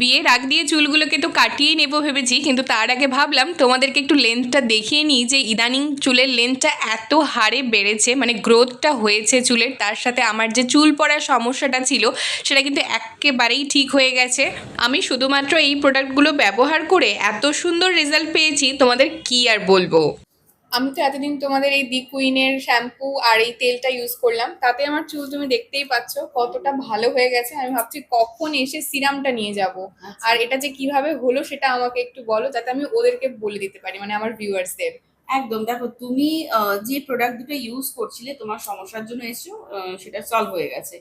বিয়ের আগ দিয়ে চুলগুলোকে তো কাটিয়ে নেব ভেবেছি, কিন্তু তার আগে ভাবলাম তোমাদেরকে একটু লেন্থটা দেখিয়ে নিই যে ইদানিং চুলের লেন্থটা এত হারে বেড়েছে মানে গ্রোথটা হয়েছে চুলের, তার সাথে আমার যে চুল পড়ার সমস্যাটা ছিল, সেটা কিন্তু একেবারেই ঠিক হয়ে গেছে। আমি শুধুমাত্র এই প্রোডাক্টগুলো ব্যবহার করে এত সুন্দর রেজাল্ট পেয়েছি, তোমাদের কি আর বলব? আমি তো এতদিন তোমাদের এই দি কুইনের শ্যাম্পু আর এই তেলটা ইউজ করলাম। তাতে আমার চুল তুমি দেখতেই পাচ্ছ কতটা ভালো হয়ে গেছে। আমি ভাবছি কখন এসে সিরামটা নিয়ে যাব আর এটা যে কীভাবে হলো সেটা আমাকে একটু বলো যাতে আমি ওদেরকে বলে দিতে পারি মানে আমার ভিউয়ার্সদের একদম দেখো তুমি যে প্রোডাক্ট দুটো ইউজ করছিলে তোমার সমস্যার জন্য এসছো সেটা সলভ হয়ে গেছে।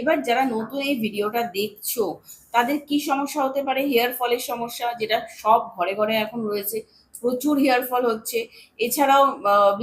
এবার যারা নতুন এই ভিডিওটা দেখছ তাদের কি সমস্যা হতে পারে? হেয়ার ফলের সমস্যা যেটা সব ঘরে ঘরে এখন রয়েছে প্রচুর হেয়ার ফল হচ্ছে। এছাড়াও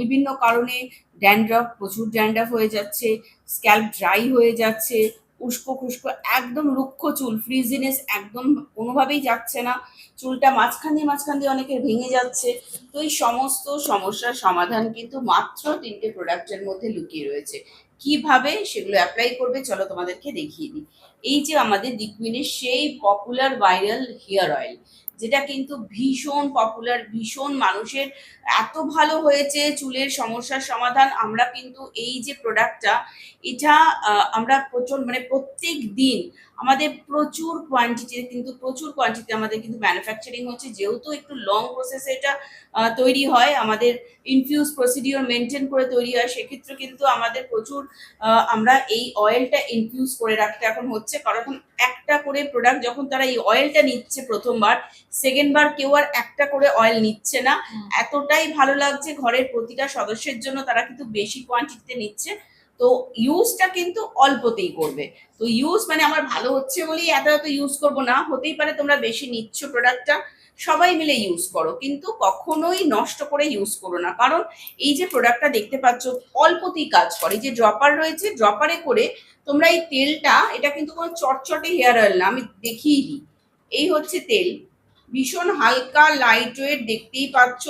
বিভিন্ন কারণে ড্যান্ড্রফ, প্রচুর ড্যান্ড্রফ হয়ে যাচ্ছে, স্ক্যাল্প ড্রাই হয়ে যাচ্ছে উস্কো খুস্কো একদম রুক্ষ চুল, ফ্রিজিনেস একদম কোনোভাবেই যাচ্ছে না। চুলটা মাঝখান দিয়ে মাঝখান দিয়ে অনেকের ভেঙে যাচ্ছে। তো এই সমস্ত সমস্যার সমাধান কিন্তু মাত্র তিনটে প্রোডাক্টের মধ্যে লুকিয়ে রয়েছে। কীভাবে সেগুলো অ্যাপ্লাই করবে চলো তোমাদেরকে দেখিয়ে দিই। এই যে আমাদের দিকুইনের সেই পপুলার ভাইরাল হেয়ার অয়েল যেটা কিন্তু ভীষণ পপুলার ভীষণ মানুষের, এত ভালো হয়েছে চুলের সমস্যার সমাধান। আমরা কিন্তু এই যে প্রোডাক্টটা এটা আমরা প্রচুর মানে প্রত্যেক দিন আমাদের প্রচুর কোয়ান্টিটি কিন্তু প্রচুর কোয়ান্টিটি আমাদের কিন্তু ম্যানুফ্যাকচারিং হচ্ছে। যেহেতু একটু লং প্রসেসে এটা তৈরি হয়, আমাদের ইনফিউজ প্রসিডিওর মেনটেন করে তৈরি হয়, সেক্ষেত্রে কিন্তু আমাদের প্রচুর আমরা এই অয়েলটা ইনফিউজ করে রাখতে এখন হচ্ছে। কারণ একটা করে প্রোডাক্ট যখন তারা এই অয়েলটা নিচ্ছে প্রথমবার সেকেন্ডবার কেউ আর একটা করে অয়েল নিচ্ছে না। এতটাই ভালো লাগছে ঘরের প্রতিটা সদস্যের জন্য তারা কিন্তু বেশি কোয়ান্টিটিতে নিচ্ছে। তো ইউজটা কিন্তু অল্পতেই করবে। তো ইউজ মানে আমার ভালো হচ্ছে বলেই এত এত ইউজ করব না। হতেই পারে তোমরা বেশি নিচ্ছ প্রোডাক্টটা সবাই মিলে ইউজ করো, কিন্তু কখনোই নষ্ট করে ইউজ করো না। কারণ এই যে প্রোডাক্টটা দেখতে পাচ্ছ, অল্পতেই কাজ করে। যে ড্রপার রয়েছে ড্রপারে করে তোমরা এই তেলটা, এটা কিন্তু কোনো চটচটে হেয়ার অয়েল না, আমি দেখিয়ে এই হচ্ছে তেল। ভীষণ হালকা লাইট ওয়েট দেখতেই পাচ্ছ,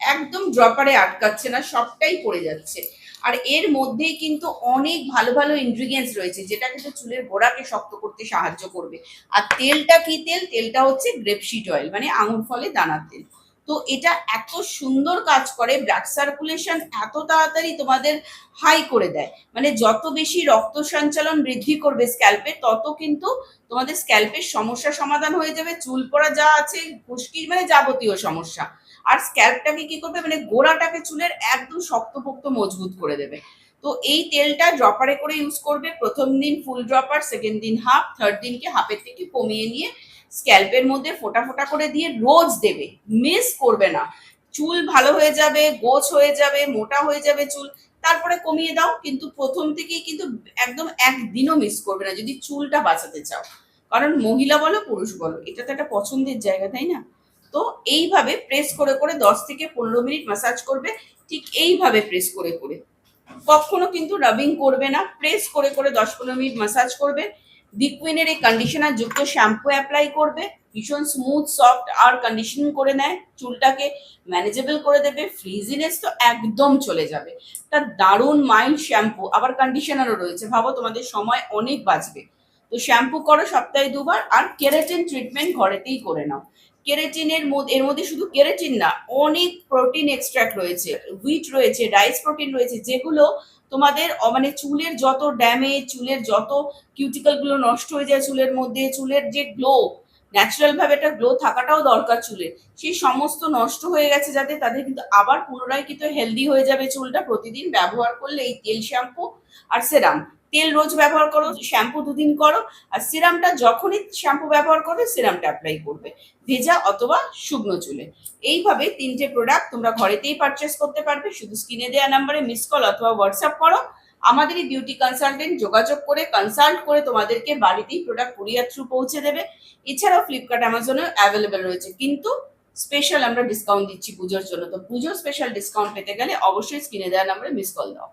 একদম ড্রপারে আটকাচ্ছে না, সবটাই পড়ে যাচ্ছে। আর এর মধ্যেই কিন্তু অনেক ভালো ভালো ইনগ্রিডিয়েন্টস রয়েছে যেটা কিন্তু চুলের গোড়াকে শক্ত করতে সাহায্য করবে। আর তেলটা কি তেল? তেলটা হচ্ছে গ্রেপসিড অয়েল মানে আঙুর ফলে দানার তেল। তো এটা এত সুন্দর কাজ করে ব্লাড সার্কুলেশন এত তাড়াতাড়ি তোমাদের হাই করে দেয়। মানে যত বেশি রক্ত সঞ্চালন বৃদ্ধি করবে স্ক্যাল্পে তত কিন্তু তোমাদের স্ক্যাল্পের সমস্যা সমাধান হয়ে যাবে। চুল পড়া যা আছে, খুশকির মানে যাবতীয় সমস্যা। আর স্ক্যাল্পটাকে কি করবে? মানে গোড়াটাকে চুলের একদম শক্তপোক্ত মজবুত করে দেবে। তো এই তেলটা ড্রপারে করে ইউজ করবে। প্রথম দিন ফুল ড্রপার সেকেন্ড দিন হাফ থার্ড দিনকে হাফের থেকে কমিয়ে নিয়ে স্ক্যাল্পের মধ্যে ফোটা ফোটা করে দিয়ে রোজ দেবে। মিস করবে না। চুল ভালো হয়ে যাবে, গোছ হয়ে যাবে, মোটা হয়ে যাবে চুল, তারপরে কমিয়ে দাও, কিন্তু প্রথম থেকেই কিন্তু একদম একদিনও মিস করবে না, যদি চুলটা বাঁচাতে চাও। কারণ মহিলা বলো, পুরুষ বলো, এটা তো একটা পছন্দের জায়গা, তাই না? তো এইভাবে প্রেস করে করে দশ থেকে পনেরো মিনিট ম্যাসাজ করবে, ঠিক এইভাবে প্রেস করে করে। কখনো কিন্তু রাবিং করবে না প্রেস করে করে দশ পনেরো মিনিট ম্যাসাজ করবে দিকুইনের এই কন্ডিশনার যুক্ত শ্যাম্পু অ্যাপ্লাই করবে। ভীষণ স্মুথ সফট আর কন্ডিশনিং করে নেয়। চুলটাকে ম্যানেজেবল করে দেবে। ফ্রিজিনেস তো একদম চলে যাবে। একটা দারুণ মাইল্ড শ্যাম্পু আবার কন্ডিশনারও রয়েছে। ভাবো তোমাদের সময় অনেক বাঁচবে। তো শ্যাম্পু করো সপ্তাহে দুবার আর কেরাটিন ট্রিটমেন্ট ঘরেতেই করে নাও। কেরাটিনের মধ্যে, এর মধ্যে শুধু কেরাটিন না, অনেক প্রোটিন এক্সট্রাক্ট রয়েছে। হুইট রয়েছে রাইস প্রোটিন রয়েছে, যেগুলো তোমাদের মানে চুলের যত ড্যামেজ চুলের যত কিউটিক্যালগুলো নষ্ট হয়ে যায় চুলের মধ্যে, চুলের যে গ্লো ন্যাচারাল ভাবে একটা গ্লো থাকাটাও দরকার চুলের। সেই সমস্ত নষ্ট হয়ে গেছে যাতে তাদের কিন্তু আবার পুনরায় কিন্তু হেলদি হয়ে যাবে চুলটা। প্রতিদিন ব্যবহার করলে এই তেল শ্যাম্পু আর সেরাম তেল রোজ ব্যবহার করো শ্যাম্পু দুদিন করো আর সিরামটা যখনই শ্যাম্পু ব্যবহার করবে সিরামটা অ্যাপ্লাই করবে। ভেজা অথবা শুকনো চুলে। এইভাবে তিনটে প্রোডাক্ট তোমরা ঘরেতেই পারচেস করতে পারবে। শুধু স্ক্রিনে দেওয়া নাম্বারে মিস কল অথবা হোয়াটসঅ্যাপ করো। আমাদেরই বিউটি কনসালটেন্ট যোগাযোগ করে কনসাল্ট করে তোমাদেরকে বাড়িতেই প্রোডাক্ট কুরিয়ার থ্রু পৌঁছে দেবে। এছাড়াও ফ্লিপকার্ট অ্যামাজনে অ্যাভেলেবেল রয়েছে। কিন্তু স্পেশাল আমরা ডিসকাউন্ট দিচ্ছি পুজোর জন্য। তো পুজোর স্পেশাল ডিসকাউন্ট পেতে গেলে অবশ্যই স্ক্রিনে দেওয়া নাম্বারে মিস কল দাও।